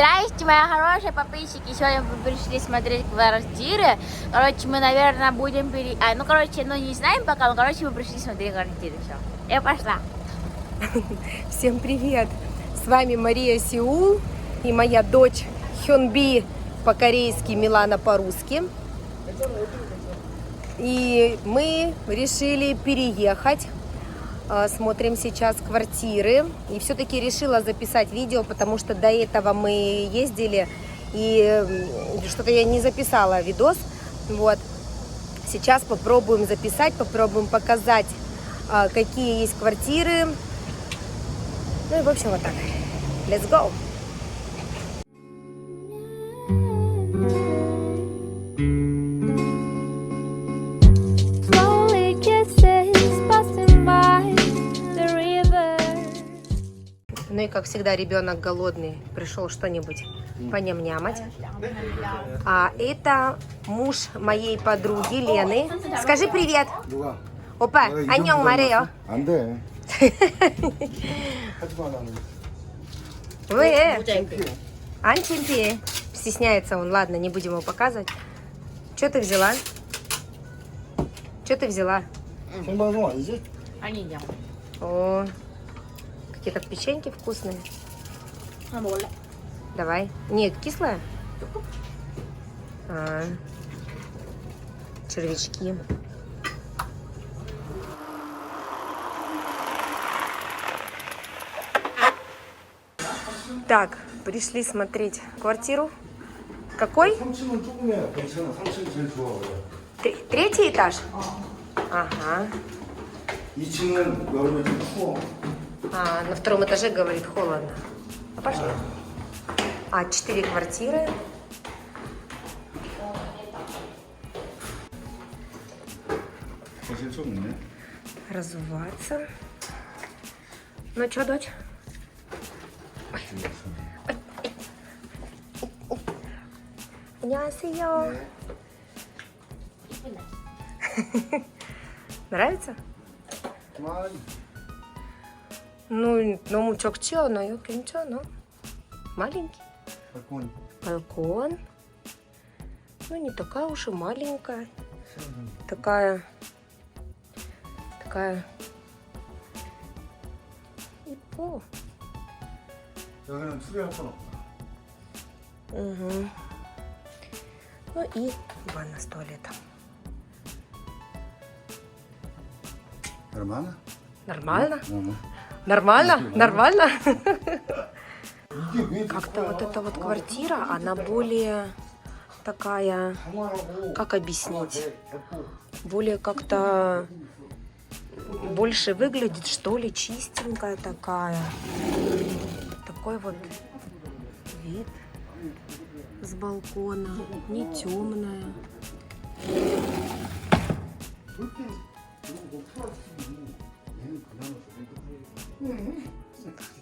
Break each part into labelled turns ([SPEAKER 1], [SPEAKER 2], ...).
[SPEAKER 1] Здрасте, мои хорошие подписчики. Сегодня мы пришли смотреть квартиры. Короче, мы, наверное, будем пере... А, ну, короче, ну, не знаем пока, но, короче, мы пришли смотреть квартиры. Все. Я пошла.
[SPEAKER 2] Всем привет! С вами Мария Сеул и моя дочь Хёнби по-корейски, Милана по-русски. И мы решили переехать. А, Смотрим сейчас квартиры. И все-таки решила записать видео, потому что до этого мы ездили и что-то я не записала видос. Вот. Сейчас попробуем записать, попробуем показать, а, какие есть квартиры, ну и в общем вот так. Let's go! как всегда, ребенок голодный, пришел что-нибудь поням-нямать. А это муж моей подруги Лены. Скажи привет. Опа,
[SPEAKER 3] аньон, Марио. Анде.
[SPEAKER 2] Вы, э, Анчемпи. Стесняется он, ладно, не будем его показывать. Что ты взяла? Что ты взяла?
[SPEAKER 1] Они
[SPEAKER 2] О, Какие-то печеньки вкусные.
[SPEAKER 1] Амоля.
[SPEAKER 2] Давай. Нет, кислая? А, червячки. Так, пришли смотреть квартиру. Какой? Третий этаж? Ага А, на втором этаже, говорит, холодно. Ну, пошли. А, четыре квартиры.
[SPEAKER 3] 거실 좀 있네.
[SPEAKER 2] Разуваться. Ну что, дочь? 안녕하세요. Нравится?
[SPEAKER 3] 많 이.
[SPEAKER 2] Ну, 너무 적지 않아요? 괜찮아. Маленький.
[SPEAKER 3] 발코니.
[SPEAKER 2] Балкон. Ну, не такая уж и маленькая. Такая... Такая... 이뻐.
[SPEAKER 3] 여기는 수리할 건 없다.
[SPEAKER 2] Угу. Ну и ванна с туалетом.
[SPEAKER 3] 얼마나?
[SPEAKER 2] Нормально? Нормально? Нормально? Как-то вот эта вот квартира, она более такая, как объяснить, более как-то больше выглядит, что ли, чистенькая такая. Такой вот вид с балкона, не темная.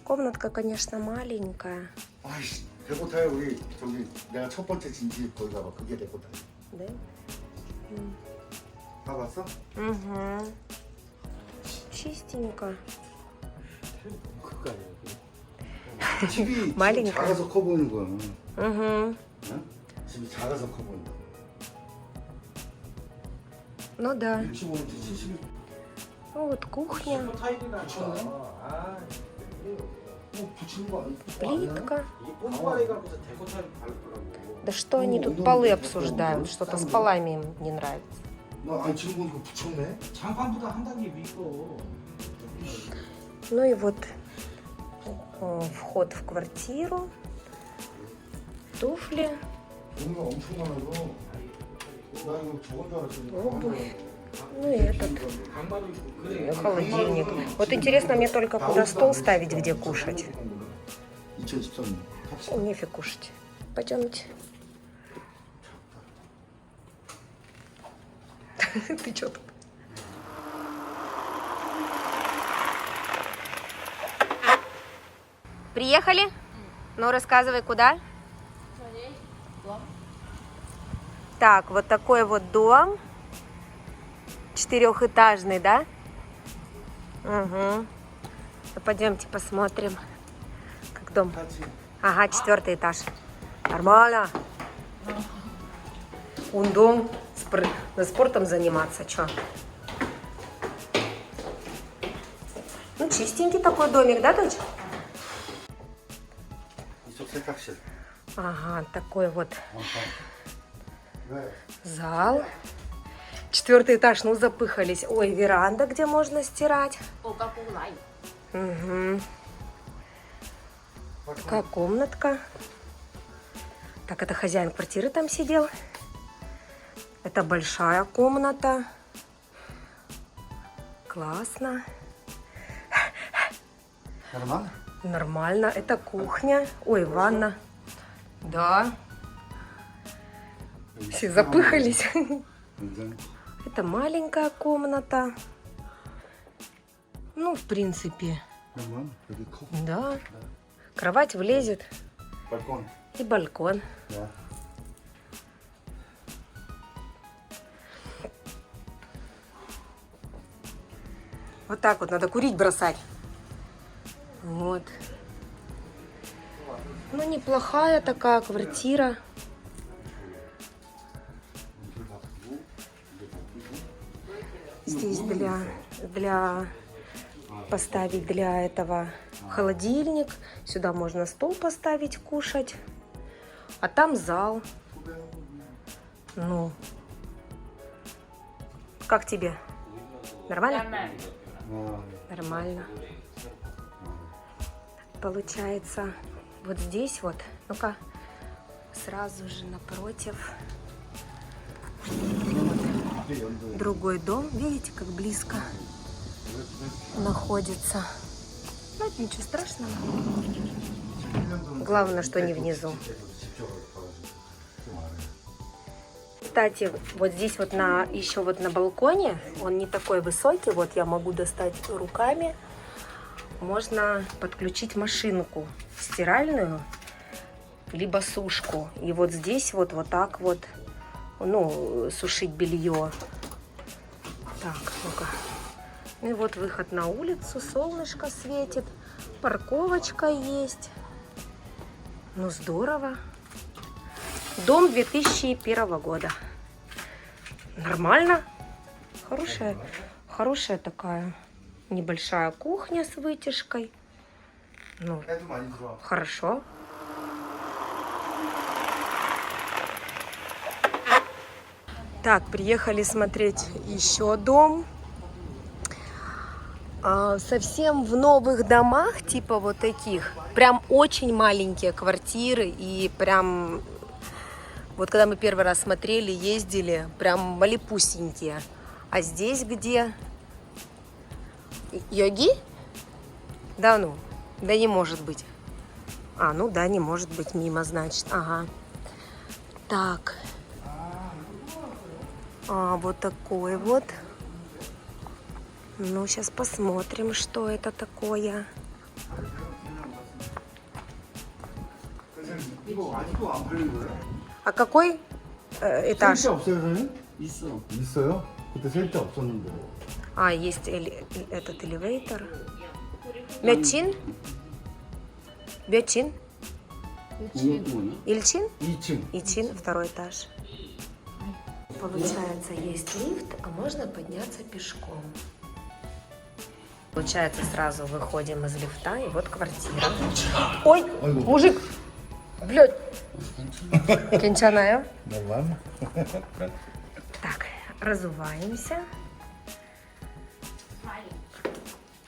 [SPEAKER 2] Комнатка, конечно, маленькая,
[SPEAKER 3] 아이씨, 대고타에 우리 저기 내가 첫 번째 진지 거기 가봐. 그게 대고타.
[SPEAKER 2] да?
[SPEAKER 3] 가봤어?
[SPEAKER 2] Угу. Чистенько.
[SPEAKER 3] 집이
[SPEAKER 2] 마린가.
[SPEAKER 3] 작아서 커 보이는 거야.
[SPEAKER 2] Угу.
[SPEAKER 3] 응? 집이 작아서 커 보인다.
[SPEAKER 2] Ну да.
[SPEAKER 3] 65인치 70.
[SPEAKER 2] вот кухня. Плитка. Да что они тут полы обсуждают? Что-то с полами им не нравится.
[SPEAKER 4] Ну,
[SPEAKER 2] ну и вот э, вход в квартиру, туфли, обувь ну и этот
[SPEAKER 4] э,
[SPEAKER 2] холодильник. Вот интересно мне только, куда стол ставить, где кушать. Нефиг кушать. Пойдемте. Ты что тут? Приехали? Ну, рассказывай, куда? Так, вот такой вот дом. Четырехэтажный, да? Угу. Ну, пойдемте посмотрим, как дом. Ага, четвертый этаж. Нормально. Он дом спр... на спортом заниматься, чё? Ну, чистенький такой домик, да, дочь?
[SPEAKER 3] И.
[SPEAKER 2] Ага, такой вот зал. Четвертый этаж, ну запыхались. Ой, веранда, где можно стирать. Угу. Такая комнатка. Так, это хозяин квартиры там сидел. Это большая комната. Классно.
[SPEAKER 3] Нормально?
[SPEAKER 2] Нормально. Это кухня. Ой, Хорошо. ванна. Да. Все запыхались.
[SPEAKER 3] Да.
[SPEAKER 2] Это маленькая комната. Ну, в принципе. Да. Кровать влезет.
[SPEAKER 3] Балкон.
[SPEAKER 2] И балкон. Вот так вот надо курить бросать. Вот. Ну, неплохая такая квартира. здесь для, для поставить для этого холодильник. Сюда можно стол поставить, кушать. А там зал. Ну, как тебе? Нормально? Нормально. Получается, вот здесь вот, ну-ка, сразу же напротив другой дом. Видите, как близко находится. Ну, это ничего страшного. Главное, что не внизу. Кстати, вот здесь вот на еще вот на балконе, он не такой высокий, вот я могу достать руками. Можно подключить машинку стиральную, либо сушку. И вот здесь вот вот так вот ну, сушить белье. Так, ну-ка. И вот выход на улицу, солнышко светит, парковочка есть. Ну, здорово. Дом 2001 года. Нормально. Хорошая, хорошая такая небольшая кухня с вытяжкой. Ну, хорошо. Так, приехали смотреть еще дом. А, совсем в новых домах, типа вот таких, прям очень маленькие квартиры и прям вот когда мы первый раз смотрели, ездили, прям малепусенькие. А здесь где? Йоги? Да ну, да не может быть. А, ну да, не может быть мимо, значит. Ага. Так. А, вот такой вот. Ну, сейчас посмотрим, что это такое. А какой э, этаж? А, есть эле этот элевейтор. Мячин? Мячин? Ильчин?
[SPEAKER 3] Ильчин?
[SPEAKER 2] Ильчин второй этаж. Получается, есть лифт, а можно подняться пешком. Получается, сразу выходим из лифта, и вот квартира. Ой, мужик! Блядь! Кинчаная.
[SPEAKER 3] Нормально.
[SPEAKER 2] Так, разуваемся.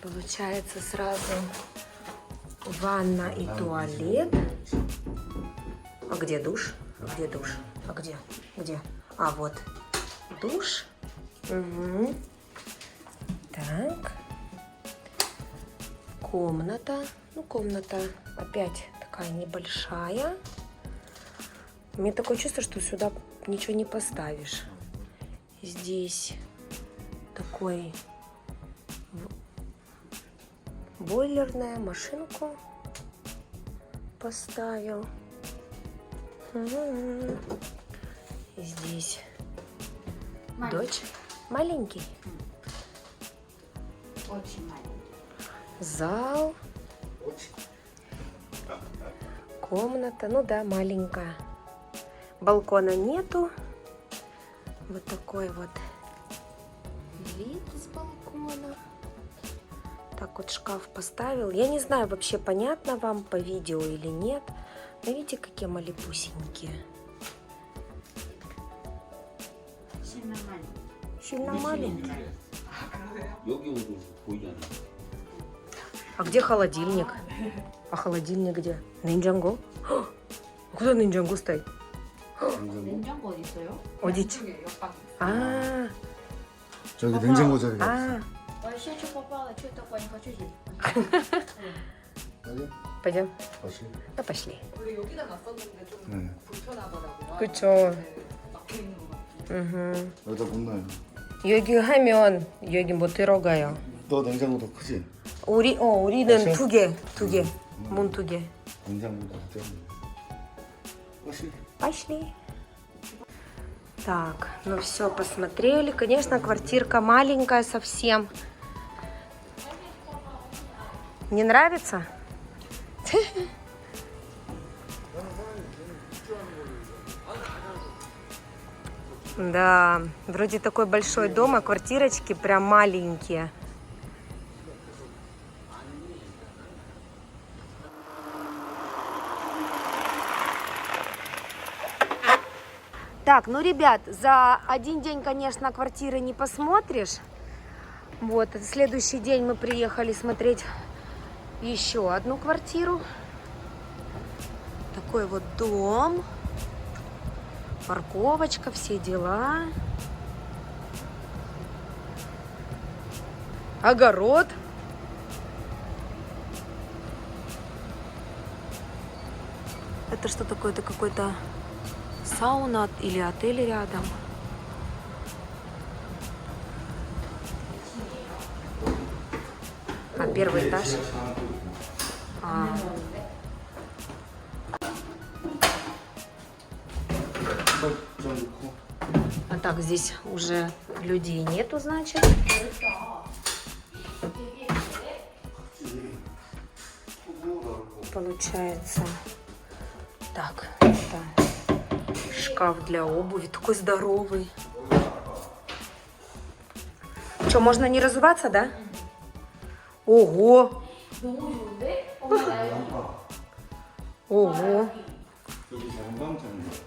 [SPEAKER 2] Получается сразу ванна и туалет. А где душ? А где душ? А где? Где? А вот душ. Мгм. Так. Комната. Ну, комната опять такая небольшая. У меня такое чувство, что сюда ничего не поставишь. Здесь такой бойлерная машинку поставил. Здесь дочь маленький.
[SPEAKER 1] Очень маленький.
[SPEAKER 2] Зал. комната. Ну да, маленькая. Балкона нету. Вот такой вот вид с балкона. Так вот шкаф поставил. Я не знаю, вообще понятно вам по видео или нет. Но видите, какие малепусенькие. Сильно маленькие.
[SPEAKER 4] 여기 오도 보이잖아.
[SPEAKER 2] А где холодильник? А холодильник где? Нинджанго? 헉! Куда нинджанго стоит?
[SPEAKER 1] 냉장고 어디 있어요?
[SPEAKER 2] 어디 있지? 아,
[SPEAKER 3] 저기 냉장고 자리가 있어.
[SPEAKER 2] а.
[SPEAKER 1] Вообще, что попало, что такое, не хочу здесь.
[SPEAKER 3] 여기?
[SPEAKER 2] Пойдем.
[SPEAKER 3] 다시.
[SPEAKER 2] Да пошли.
[SPEAKER 5] 원래 여기다 놨었는데 좀
[SPEAKER 3] 네.
[SPEAKER 5] 불편하더라고요.
[SPEAKER 2] 그쵸.
[SPEAKER 5] 네, 막혀 있는 거 같아요.
[SPEAKER 2] угу.
[SPEAKER 3] 여기다 못 놔요.
[SPEAKER 2] 여기 하면 여기 못 들어가요.
[SPEAKER 3] 너 냉장고 더 크지?
[SPEAKER 2] 우리 어 우리는
[SPEAKER 3] 그쵸?
[SPEAKER 2] 두 개, 두 개, 문 두 개.
[SPEAKER 3] 냉장고가 때문에. 다시.
[SPEAKER 2] Пошли. Так, ну все, посмотрели. Конечно, квартирка маленькая совсем. Не нравится? Да, вроде такой большой дом, а квартирочки прям маленькие. Так, ну, ребят, за один день, конечно, квартиры не посмотришь. Вот, следующий день мы приехали смотреть еще одну квартиру. Такой вот дом. Парковочка, все дела. Огород. Это что такое? Это какой-то сауна или отель рядом. А, первый этаж. А. а так, здесь уже людей нету, значит. Получается. Так, это шкаф для обуви, такой здоровый. Что, можно не разуваться, да? Ого! Ого!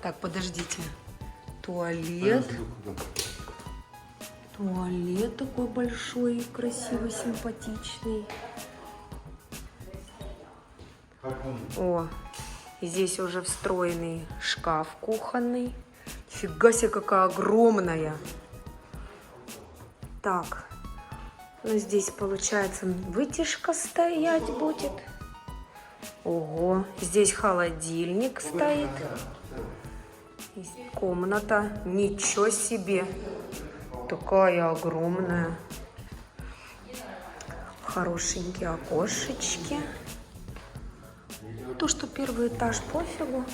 [SPEAKER 2] Так, подождите. Туалет. Туалет такой большой, красивый, симпатичный. О, здесь уже встроенный шкаф кухонный. Фига себе, какая огромная. Так, ну здесь получается вытяжка стоять будет. Ого, здесь холодильник стоит есть комната. Ничего себе! Такая огромная. Хорошенькие окошечки. То, что первый этаж, пофигу.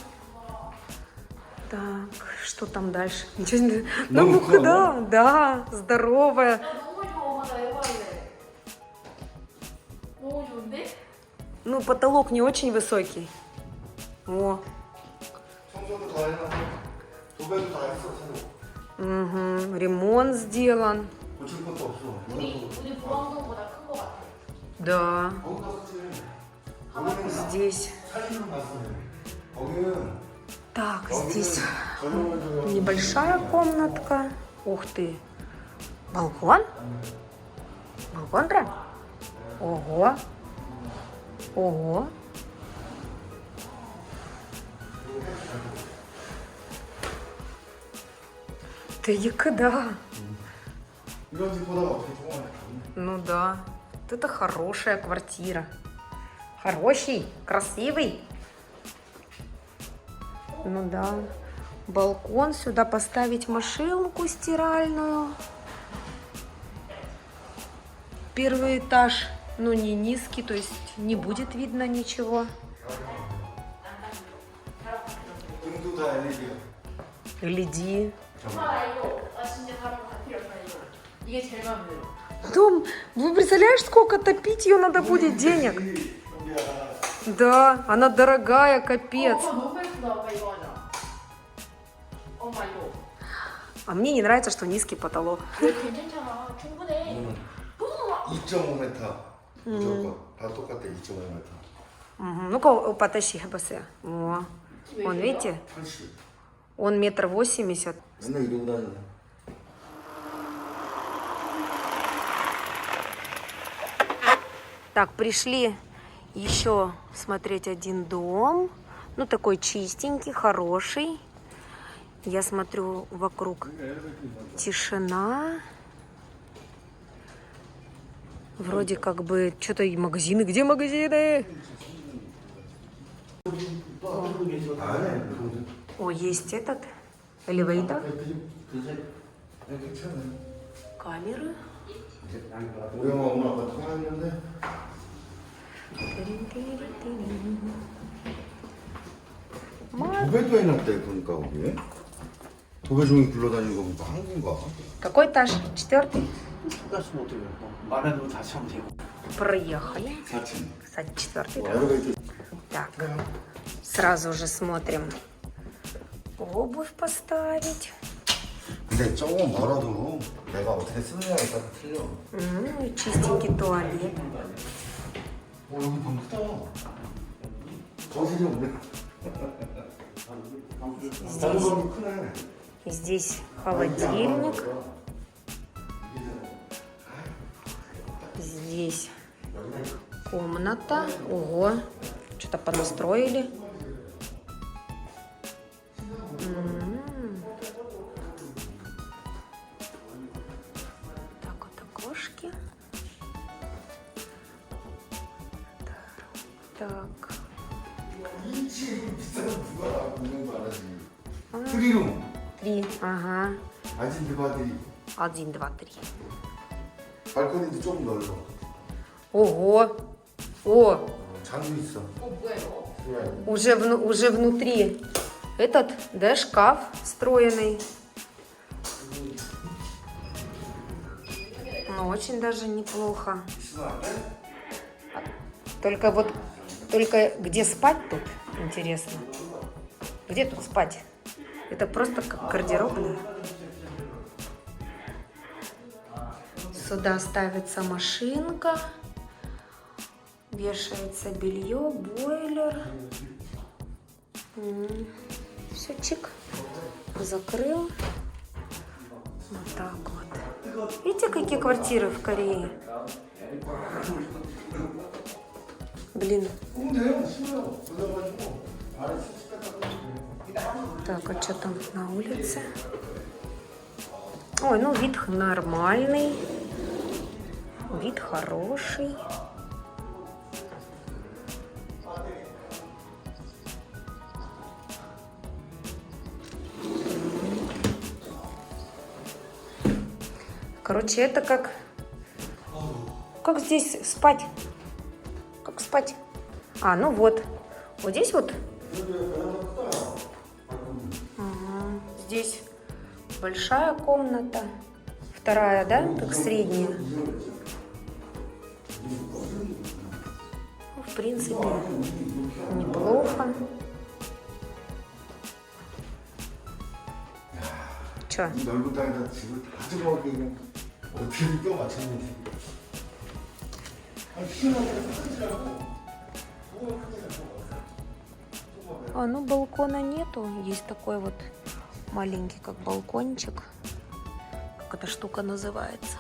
[SPEAKER 2] Так, что там дальше? Ничего не... Ну, Наука, да, да, здоровая. Ну, потолок не очень высокий. О. угу, ремонт сделан.
[SPEAKER 3] 고칠 것도 없어.
[SPEAKER 1] 우리 우리 부항동보다 큰 거 같아.
[SPEAKER 2] Да,
[SPEAKER 3] 거기다 쓰지. 거기는
[SPEAKER 2] здесь.
[SPEAKER 3] 살림을 봤어. 거기는
[SPEAKER 2] Так, здесь
[SPEAKER 3] 전용을
[SPEAKER 2] небольшая комнатка. Ух ты. Балкон? Балкон прям? Ого. Ого.
[SPEAKER 3] Та якода. Люди подавал,
[SPEAKER 2] Ну да. Вот это хорошая квартира. Хороший, красивый. Ну да. Балкон сюда поставить машинку стиральную. Первый этаж, но не низкий, то есть не будет видно ничего.
[SPEAKER 3] Леди. 도 다 LED야.
[SPEAKER 2] Гляди.
[SPEAKER 1] 아 이거 아 진짜 다른 거 다 필요 없어 이거. 이게 제일 마음에 들어.
[SPEAKER 2] Дом, вы представляешь, сколько топить ее надо будет денег? Да, она дорогая, капец.
[SPEAKER 1] 너무 예쁘다 엄마 이거 하자 엄마 이거
[SPEAKER 2] А мне не нравится, что низкий потолок.
[SPEAKER 1] 왜 괜찮잖아 충분해
[SPEAKER 3] 2.5m. 무조건. 다 똑같아 2.5m.
[SPEAKER 2] Мгм. Ну-ка, потащи ХБС. О, вон, видите?
[SPEAKER 3] 80.
[SPEAKER 2] Он метр восемьдесят. Так, пришли еще смотреть один дом. Ну, такой чистенький, хороший. Я смотрю вокруг тишина. Вроде как бы что-то и магазины. Где магазины? О, есть этот элевейтор, камеры.
[SPEAKER 3] 우리 엄마 오늘 아까 통화했는데 도배도 해놨대 보니까 거기에 도배종이 굴러다니는 거 보니까 한국인가?
[SPEAKER 2] Какой этаж? Четвертый?
[SPEAKER 6] 가스 못 들고 말해도 다시 하면 되고
[SPEAKER 2] Проехали.
[SPEAKER 3] 4층
[SPEAKER 2] Кстати, четвертый этаж.
[SPEAKER 3] 여러 가지
[SPEAKER 2] Так, сразу же смотрим. Обувь поставить.
[SPEAKER 3] 근데 조금 멀어도 내가 어떻게 쓰느냐에 따라 틀려
[SPEAKER 2] М, и чистенький туалет.
[SPEAKER 3] 어 여기 너무 크다 거실이 없네 장소이 크네
[SPEAKER 2] Здесь холодильник. Здесь комната. Ого, что-то понастроили. 1, 2, 3.
[SPEAKER 3] 발코니도 조금 넓어.
[SPEAKER 2] Ого! О,
[SPEAKER 3] 장도 있어. 네.
[SPEAKER 2] уже, вну- уже внутри этот, да, шкаф встроенный. Ну, очень даже неплохо. Только вот, только где спать тут, интересно. Где тут спать? Это просто как гардеробная. Сюда ставится машинка. Вешается белье, бойлер. Все, чик. Закрыл. Вот так вот. Видите, какие квартиры в Корее? Блин. Так, а что там на улице? Ой, ну вид нормальный. Вид хороший. Короче, это как... Как здесь спать? Как спать? А, ну вот. Вот здесь вот. Ага. Здесь большая комната. Вторая, да? Как средняя. принципе, неплохо. Че? А, ну балкона нету. Есть такой вот маленький, как балкончик. Как эта штука называется.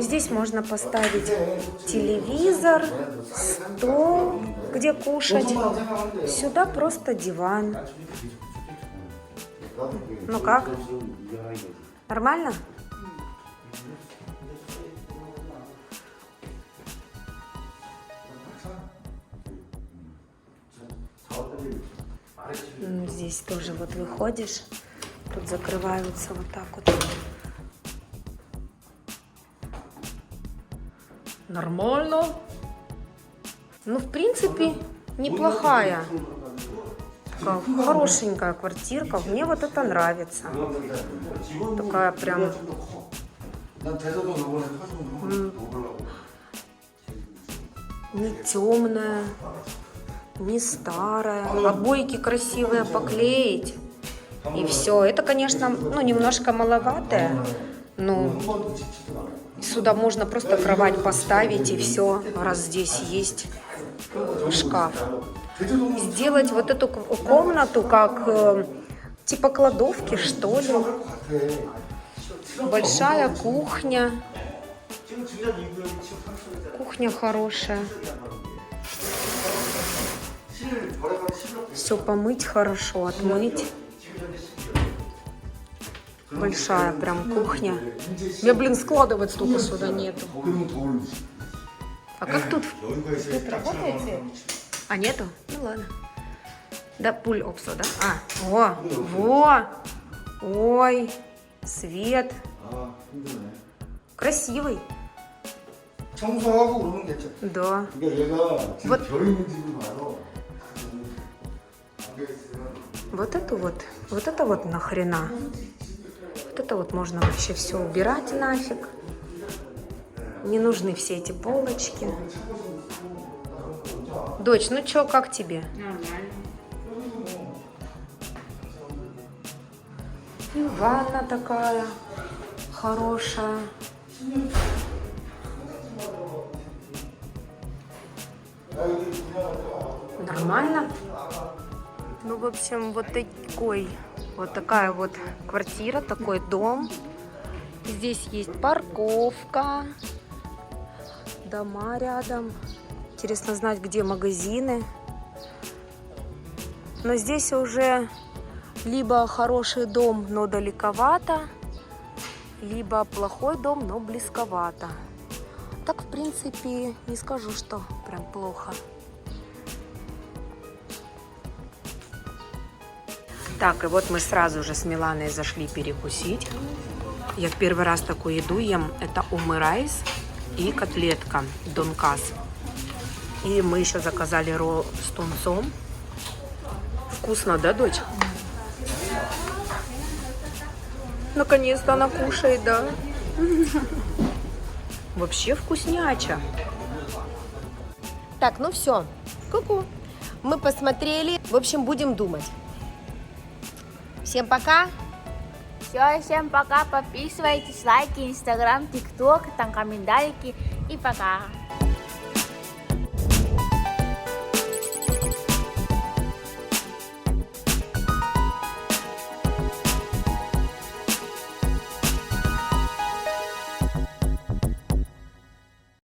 [SPEAKER 2] Здесь можно поставить телевизор, стол, где кушать. Сюда просто диван. Ну как? Нормально? Здесь тоже вот выходишь, тут закрываются вот так вот. Нормально. Ну, в принципе, неплохая. Такая хорошенькая квартирка. Мне вот это нравится. Такая прям... Не темная, не старая. Обойки а красивые поклеить. И все. Это, конечно, ну, немножко маловатое.
[SPEAKER 3] Ну, но...
[SPEAKER 2] Сюда можно просто кровать поставить и все, раз здесь есть шкаф. Сделать вот эту комнату как э, типа кладовки, что ли. Большая кухня. Кухня хорошая. Все помыть хорошо, отмыть. Большая прям кухня. Мне, блин, складывать столько сюда нету. А как тут? Тут работаете? А нету? Ну ладно. Да, пуль опсо, да? А, во, во. Ой, свет. Красивый. Да. Вот. Вот эту вот, вот это вот нахрена. Вот это вот можно вообще все убирать нафиг. Не нужны все эти полочки. Дочь, ну чё, как тебе? И ванна такая хорошая. Нормально. Ну, в общем, вот такой, вот такая вот квартира, такой дом. Здесь есть парковка, дома рядом. Интересно знать, где магазины. Но здесь уже либо хороший дом, но далековато, либо плохой дом, но близковато. Так, в принципе, не скажу, что прям плохо. Так, и вот мы сразу же с Миланой зашли перекусить. Я в первый раз такую еду ем. Это умы-райс и котлетка донкас. И мы еще заказали ролл с тунцом. Вкусно, да, дочь? Наконец-то она кушает, да? Вообще вкусняча. Так, ну все. Ку-ку. Мы посмотрели. В общем, будем думать. Всем пока.
[SPEAKER 1] Все, всем пока, подписывайтесь, лайки, инстаграм, тикток, там комментарии и пока.